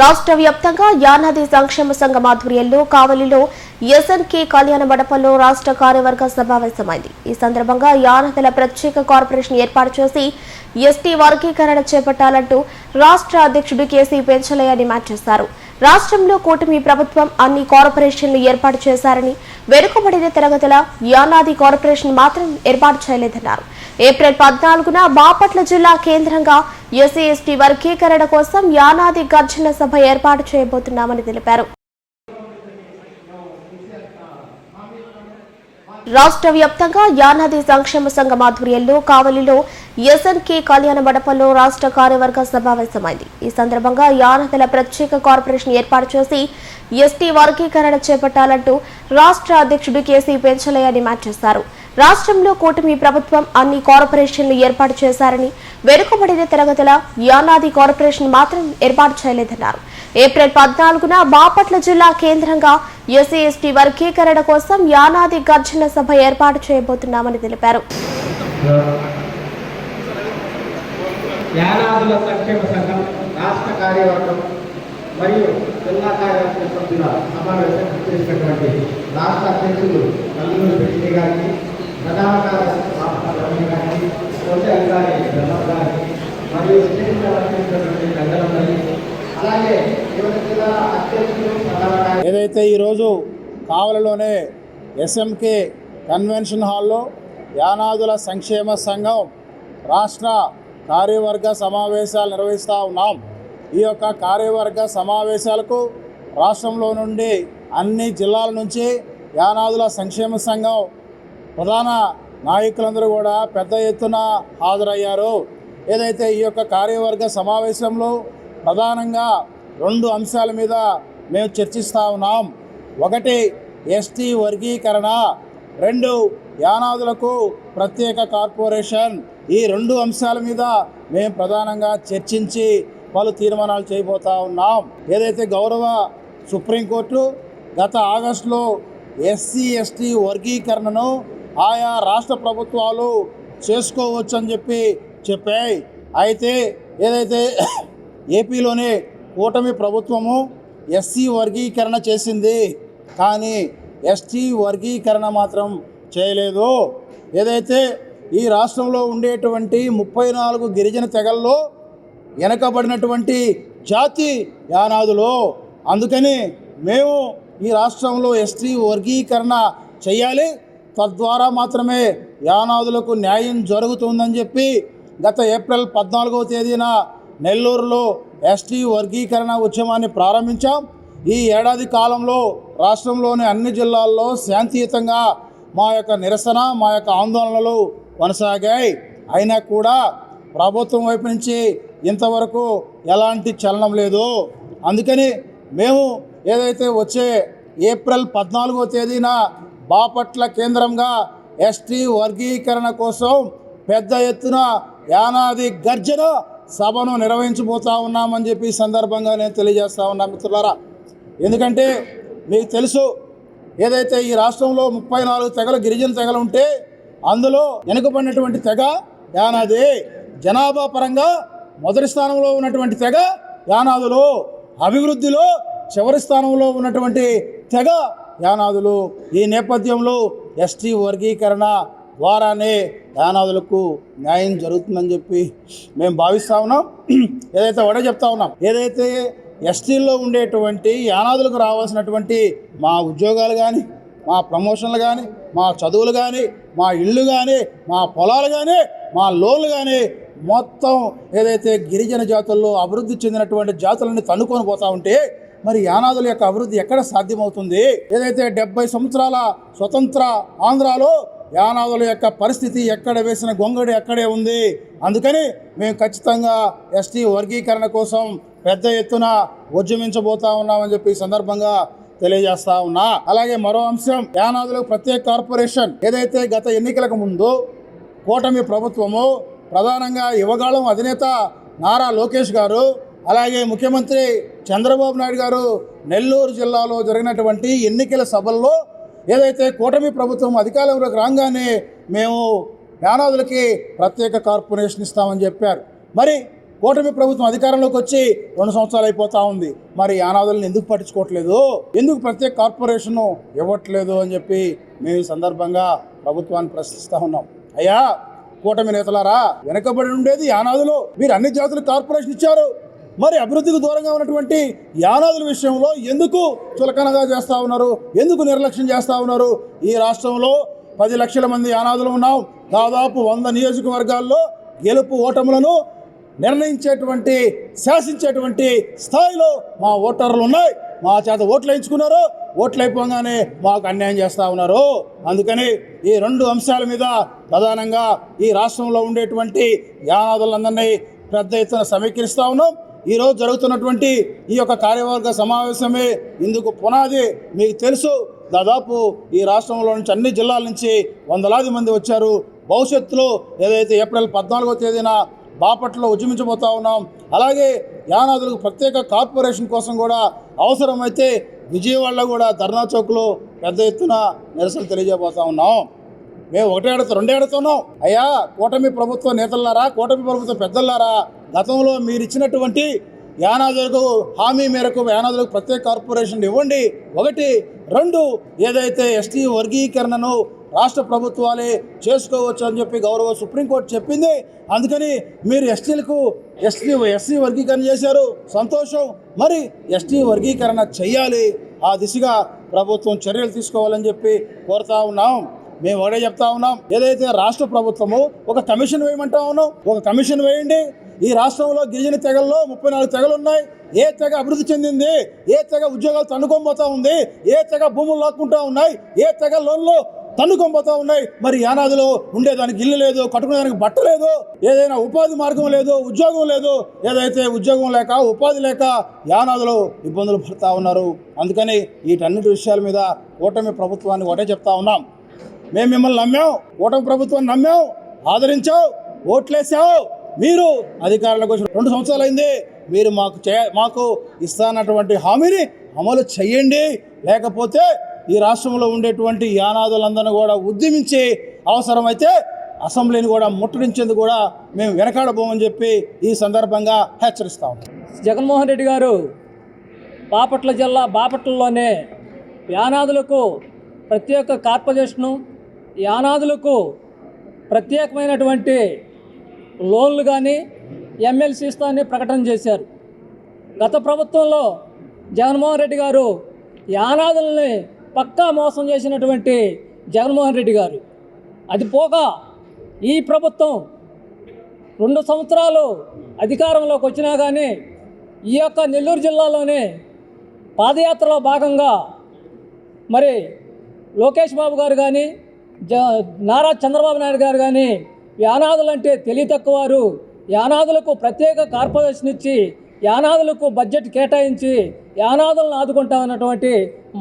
రాష్ట్ర వ్యాప్తంగా యానాది సంక్షేమ సంఘం ఆధ్వర్యంలో కావలిలో ఎస్ఎన్కే కళ్యాణ మండపంలో రాష్ట్ర కార్యవర్గ సమావేశమైంది. ఈ సందర్భంగా యానదల ప్రత్యేక కార్పొరేషన్ ఏర్పాటు చేసి ఎస్టీ వర్గీకరణ చేపట్టాలంటూ రాష్ట్ర అధ్యక్షుడు కేసీ పెంచలయ్య డిమాండ్ చేశారు. రాష్ట్రంలో కూటమి ప్రభుత్వం అన్ని కార్పొరేషన్లు ఏర్పాటు చేశారని వెనుకబడిన తరగతుల యానాది కార్పొరేషన్ మాత్రం ఏర్పాటు చేయలేదన్నారు. ఏప్రిల్ పద్నాలుగున బాపట్ల జిల్లా కేంద్రంగా ఎస్సీ ఎస్టీ వర్గీకరణ కోసం యానాది గర్జన సభ ఏర్పాటు చేయబోతున్నామని తెలిపారు. రాష్ట్ర వ్యాప్తంగా యానాది సంక్షేమ సంఘం ఆధ్వర్యంలో కావలిలో ఎస్ఎన్కే కళ్యాణ మండపంలో రాష్ట్ర కార్యవర్గ సమావేశమైంది. ఈ సందర్భంగా యానాదుల ప్రత్యేక కార్పొరేషన్ ఏర్పాటు చేసి ఎస్టీ వర్గీకరణ చేపట్టాలంటూ రాష్ట్ర అధ్యక్షుడు కేసీ పెంచలయ్య డిమాండ్ చేశారు. రాష్ట్రంలో కూటమి ప్రభుత్వం అన్ని కార్పొరేషన్లు ఏర్పాటు చేశారని వెనుకబడిన తరగతుల యానాది కార్పొరేషన్ మాత్రం ఏర్పాటు చేయలేదన్నారు. ఏప్రిల్ పద్నాలుగున బాపట్ల జిల్లా కేంద్రంగా ఎస్సీ ఎస్టీ వర్గీకరణ కోసం యానాది గర్జన సభ ఏర్పాటు చేయబోతున్నామని తెలిపారు. యానాదుల సంక్షేమ సంఘం రాష్ట్ర కార్యవర్గం మరియు జిల్లా కార్యవర్గ సభ్యుల సమావేశం చేసినటువంటి రాష్ట్ర అధ్యక్షులు నల్లూరు పెట్టి గారికి ప్రధాన కార్యదర్శి బ్రహ్మ మరియు స్టేట్ అలాగే ఏదైతే ఈరోజు కావలలోనే ఎస్ఎంకే కన్వెన్షన్ హాల్లో యానాదుల సంక్షేమ సంఘం రాష్ట్ర కార్యవర్గ సమావేశాలు నిర్వహిస్తూ ఉన్నాం. ఈ యొక్క కార్యవర్గ సమావేశాలకు రాష్ట్రంలో నుండి అన్ని జిల్లాల నుంచి యానాదుల సంక్షేమ సంఘం ప్రధాన నాయకులందరూ కూడా పెద్ద ఎత్తున హాజరయ్యారు. ఏదైతే ఈ యొక్క కార్యవర్గ సమావేశంలో ప్రధానంగా రెండు అంశాల మీద మేము చర్చిస్తూ ఉన్నాం. ఒకటి ఎస్టీ వర్గీకరణ. రెండు యానాదులకు ప్రత్యేక కార్పొరేషన్. ఈ రెండు అంశాల మీద మేము ప్రధానంగా చర్చించి పలు తీర్మానాలు చేయబోతా ఉన్నాం. ఏదైతే గౌరవ సుప్రీంకోర్టు గత ఆగస్టులో ఎస్సీ ఎస్టీ వర్గీకరణను ఆయా రాష్ట్ర ప్రభుత్వాలు చేసుకోవచ్చు అని చెప్పి చెప్పాయి. అయితే ఏదైతే ఏపీలోనే కూటమి ప్రభుత్వము ఎస్సీ వర్గీకరణ చేసింది. కానీ ఎస్టీ వర్గీకరణ మాత్రం చేయలేదు. ఏదైతే ఈ రాష్ట్రంలో ఉండేటువంటి ముప్పై నాలుగు గిరిజన తెగల్లో వెనకబడినటువంటి జాతి యానాదులు అందుకని మేము ఈ రాష్ట్రంలో ఎస్టీ వర్గీకరణ చేయాలి. తద్వారా మాత్రమే యానాదులకు న్యాయం జరుగుతుందని చెప్పి గత ఏప్రిల్ పద్నాలుగవ తేదీన నెల్లూరులో ఎస్టీ వర్గీకరణ ఉద్యమాన్ని ప్రారంభించాం. ఈ ఏడాది కాలంలో రాష్ట్రంలోని అన్ని జిల్లాల్లో శాంతియుతంగా మా యొక్క నిరసన మా యొక్క ఆందోళనలు కొనసాగాయి. అయినా కూడా ప్రభుత్వం వైపు నుంచి ఇంతవరకు ఎలాంటి చలనం లేదు. అందుకని మేము ఏదైతే వచ్చే ఏప్రిల్ పద్నాలుగో తేదీన బాపట్ల కేంద్రంగా ఎస్టీ వర్గీకరణ కోసం పెద్ద ఎత్తున యానాది గర్జన సభను నిర్వహించబోతా ఉన్నామని చెప్పి సందర్భంగా నేను తెలియజేస్తా ఉన్నా మిత్రులారా. ఎందుకంటే మీకు తెలుసు ఏదైతే ఈ రాష్ట్రంలో ముప్పై నాలుగు తెగలు గిరిజన తెగలు ఉంటే అందులో వెనుకబడినటువంటి తెగ యానాది. జనాభా పరంగా మొదటి స్థానంలో ఉన్నటువంటి తెగ యానాదులు. అభివృద్ధిలో చివరి స్థానంలో ఉన్నటువంటి తెగ యానాదులు ఈ నేపథ్యంలో ఎస్టీ వర్గీకరణ ద్వారానే యానాదులకు న్యాయం జరుగుతుందని చెప్పి మేము భావిస్తా ఉన్నాం. ఏదైతే ఒకటే చెప్తా ఉన్నాం ఏదైతే ఎస్టీల్లో ఉండేటువంటి యానాదులకు రావాల్సినటువంటి మా ఉద్యోగాలు కానీ మా ప్రమోషన్లు కానీ మా చదువులు కానీ మా ఇళ్ళు కానీ మా పొలాలు కానీ మా లోన్లు కానీ మొత్తం ఏదైతే గిరిజన జాతుల్లో అభివృద్ధి చెందినటువంటి జాతులని తన్నుకొని పోతా ఉంటే మరి యానాదుల యొక్క అభివృద్ధి ఎక్కడ సాధ్యమవుతుంది? ఏదైతే డెబ్బై సంవత్సరాల స్వతంత్ర ఆంధ్రాలో యానాదుల యొక్క పరిస్థితి ఎక్కడ వేసిన గొంగడి ఎక్కడే ఉంది? అందుకని మేము ఖచ్చితంగా ఎస్టీ వర్గీకరణ కోసం పెద్ద ఎత్తున ఉద్యమించబోతా ఉన్నామని చెప్పి ఈ సందర్భంగా తెలియజేస్తా ఉన్నా. అలాగే మరో అంశం యానాదులకు ప్రత్యేక కార్పొరేషన్ ఏదైతే గత ఎన్నికలకు ముందు కూటమి ప్రభుత్వము ప్రధానంగా యువగాళం అధినేత నారా లోకేష్ గారు అలాగే ముఖ్యమంత్రి చంద్రబాబు నాయుడు గారు నెల్లూరు జిల్లాలో జరిగినటువంటి ఎన్నికల సభల్లో ఏదైతే కూటమి ప్రభుత్వం అధికారంలోకి రాగానే మేము యానాదులకి ప్రత్యేక కార్పొరేషన్ ఇస్తామని చెప్పారు. మరి కూటమి ప్రభుత్వం అధికారంలోకి వచ్చి రెండు సంవత్సరాలు అయిపోతా ఉంది. మరి యానాదులను ఎందుకు పట్టించుకోవట్లేదు? ఎందుకు ప్రత్యేక కార్పొరేషన్ ఇవ్వట్లేదు అని చెప్పి మేము ఈ సందర్భంగా ప్రభుత్వాన్ని ప్రశ్నిస్తూ ఉన్నాం. అయ్యా కూటమి నేతలారా వెనకబడి ఉండేది యానాదులు. మీరు అన్ని జాతులు కార్పొరేషన్ ఇచ్చారు. మరి అభివృద్ధికి దూరంగా ఉన్నటువంటి యానాదుల విషయంలో ఎందుకు చులకనగా చేస్తా ఉన్నారు? ఎందుకు నిర్లక్ష్యం చేస్తూ ఉన్నారు? ఈ రాష్ట్రంలో పది లక్షల మంది యానాదులు ఉన్నాం. దాదాపు వంద నియోజకవర్గాల్లో గెలుపు ఓటములను నిర్ణయించేటువంటి శాసించేటువంటి స్థాయిలో మా ఓటర్లు ఉన్నాయి. మా చేత ఓట్లు వేయించుకున్నారు. ఓట్లు అయిపోగానే మాకు అన్యాయం చేస్తూ ఉన్నారు. అందుకని ఈ రెండు అంశాల మీద ప్రధానంగా ఈ రాష్ట్రంలో ఉండేటువంటి యానాదులందరినీ పెద్ద ఎత్తున సమీకరిస్తూ ఉన్నాం. ఈరోజు జరుగుతున్నటువంటి ఈ యొక్క కార్యవర్గ సమావేశమే ఇందుకు పునాది. మీకు తెలుసు దాదాపు ఈ రాష్ట్రంలో నుంచి అన్ని జిల్లాల నుంచి వందలాది మంది వచ్చారు. భవిష్యత్తులో ఏదైతే ఏప్రిల్ పద్నాలుగో తేదీన బాపట్లో ఉద్యమించబోతా ఉన్నాం. అలాగే యానాదులకు ప్రత్యేక కార్పొరేషన్ కోసం కూడా అవసరమైతే విజయవాడలో కూడా ధర్నా చౌక్లో పెద్ద ఎత్తున నిరసన తెలియజేయబోతా ఉన్నాం. మేము ఒకటే అడుగుతాం రెండే ఆడుతున్నాం. అయ్యా కూటమి ప్రభుత్వ నేతలారా కూటమి ప్రభుత్వ పెద్దలారా గతంలో మీరు ఇచ్చినటువంటి యానాదులకు హామీ మేరకు యానాదులకు ప్రత్యేక కార్పొరేషన్ ఇవ్వండి. ఒకటి రెండు ఏదైతే ఎస్టీ వర్గీకరణను రాష్ట్ర ప్రభుత్వాలే చేసుకోవచ్చు అని చెప్పి గౌరవ సుప్రీంకోర్టు చెప్పింది. అందుకని మీరు ఎస్టీలకు ఎస్టీ ఎస్సీ వర్గీకరణ చేశారు. సంతోషం. మరి ఎస్టీ వర్గీకరణ చెయ్యాలి. ఆ దిశగా ప్రభుత్వం చర్యలు తీసుకోవాలని చెప్పి కోరుతా ఉన్నాం. మేము ఒకటే చెప్తా ఉన్నాం. ఏదైతే రాష్ట్ర ప్రభుత్వము ఒక కమిషన్ వేయమంటా ఉన్నాం. ఒక కమిషన్ వేయండి. ఈ రాష్ట్రంలో గిరిజన తెగల్లో ముప్పై నాలుగు తెగలు ఉన్నాయి. ఏ తెగ అభివృద్ధి చెందింది? ఏ తెగ ఉద్యోగాలు తన్నుకోబోతా ఉంది? ఏ తెగ భూములు లాక్కుంటా ఉన్నాయి? ఏ తెగ లోన్లు తన్నుకోబోతా ఉన్నాయి? మరి యానాదిలో ఉండేదానికి ఇల్లు లేదు కట్టుకునేదానికి బట్ట లేదు ఏదైనా ఉపాధి మార్గం లేదు ఉద్యోగం లేదు ఏదైతే ఉద్యోగం లేక ఉపాధి లేక యానాదులు ఇబ్బందులు పడుతూ ఉన్నారు. అందుకని వీటన్నిటి విషయాల మీద కూటమి ప్రభుత్వాన్ని ఒకటే చెప్తా ఉన్నాం. మేము మిమ్మల్ని నమ్మాం. ఓటమి ప్రభుత్వాన్ని నమ్మాం. ఆదరించావు ఓట్లేసావు మీరు అధికారంలోకి వచ్చి రెండు సంవత్సరాలు అయింది. మీరు మాకు చే మాకు ఇస్తానటువంటి హామీని అమలు చేయండి. లేకపోతే ఈ రాష్ట్రంలో ఉండేటువంటి యానాదులందరినీ కూడా ఉద్యమించి అవసరమైతే అసెంబ్లీని కూడా ముట్టడించేందుకు కూడా మేము వెనకాడబోమని చెప్పి ఈ సందర్భంగా హెచ్చరిస్తాం జగన్మోహన్ రెడ్డి గారు బాపట్ల జిల్లా బాపట్లలోనే యానాదులకు ప్రత్యేక కార్పొరేషను యానాదులకు ప్రత్యేకమైనటువంటి లోన్లు కానీ ఎమ్మెల్సీ ఇస్తానని ప్రకటన చేశారు. గత ప్రభుత్వంలో జగన్మోహన్ రెడ్డి గారు యానాదుల్ని పక్కా మోసం చేసినటువంటి జగన్మోహన్ రెడ్డి గారు. అది పోగా ఈ ప్రభుత్వం రెండు సంవత్సరాలు అధికారంలోకి వచ్చినా కానీ ఈ యొక్క నెల్లూరు జిల్లాలోనే పాదయాత్రలో భాగంగా మరి లోకేష్ బాబు గారు కానీ నారా చంద్రబాబు నాయుడు గారు కానీ యానాదులంటే తెలివి తక్కువారు యానాదులకు ప్రత్యేక కార్పొరేషన్ ఇచ్చి యానాదులకు బడ్జెట్ కేటాయించి యానాదులను ఆదుకుంటామన్నటువంటి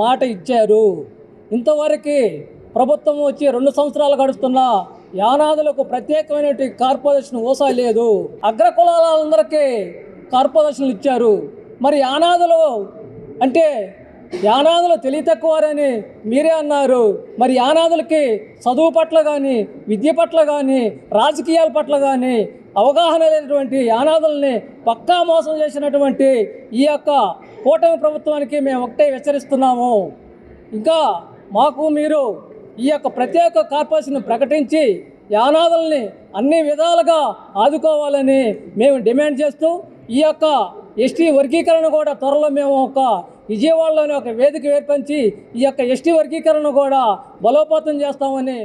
మాట ఇచ్చారు. ఇంతవరకు ప్రభుత్వం వచ్చి రెండు సంవత్సరాలు గడుస్తున్నా యానాదులకు ప్రత్యేకమైనటువంటి కార్పొరేషన్ ఊసా లేదు. అగ్రకులాలందరికీ కార్పొరేషన్లు ఇచ్చారు. మరి యానాదులు అంటే యానాదులు తెలియతక్కువారని మీరే అన్నారు. మరి యానాదులకి చదువు పట్ల కానీ విద్య పట్ల కానీ రాజకీయాల పట్ల కానీ అవగాహన లేనటువంటి యానాదుల్ని పక్కా మోసం చేసినటువంటి ఈ యొక్క కూటమి ప్రభుత్వానికి మేము ఒకటే హెచ్చరిస్తున్నాము. ఇంకా మాకు మీరు ఈ యొక్క ప్రత్యేక కార్పొరేషన్ ప్రకటించి యానాదుల్ని అన్ని విధాలుగా ఆదుకోవాలని మేము డిమాండ్ చేస్తూ ఈ యొక్క ఎస్టీ వర్గీకరణ కూడా త్వరలో మేము ఒక విజయవాడలోనే ఒక వేదిక ఏర్పరిచి ఈ యొక్క ఎస్టీ వర్గీకరణ కూడా బలోపేతం చేస్తామని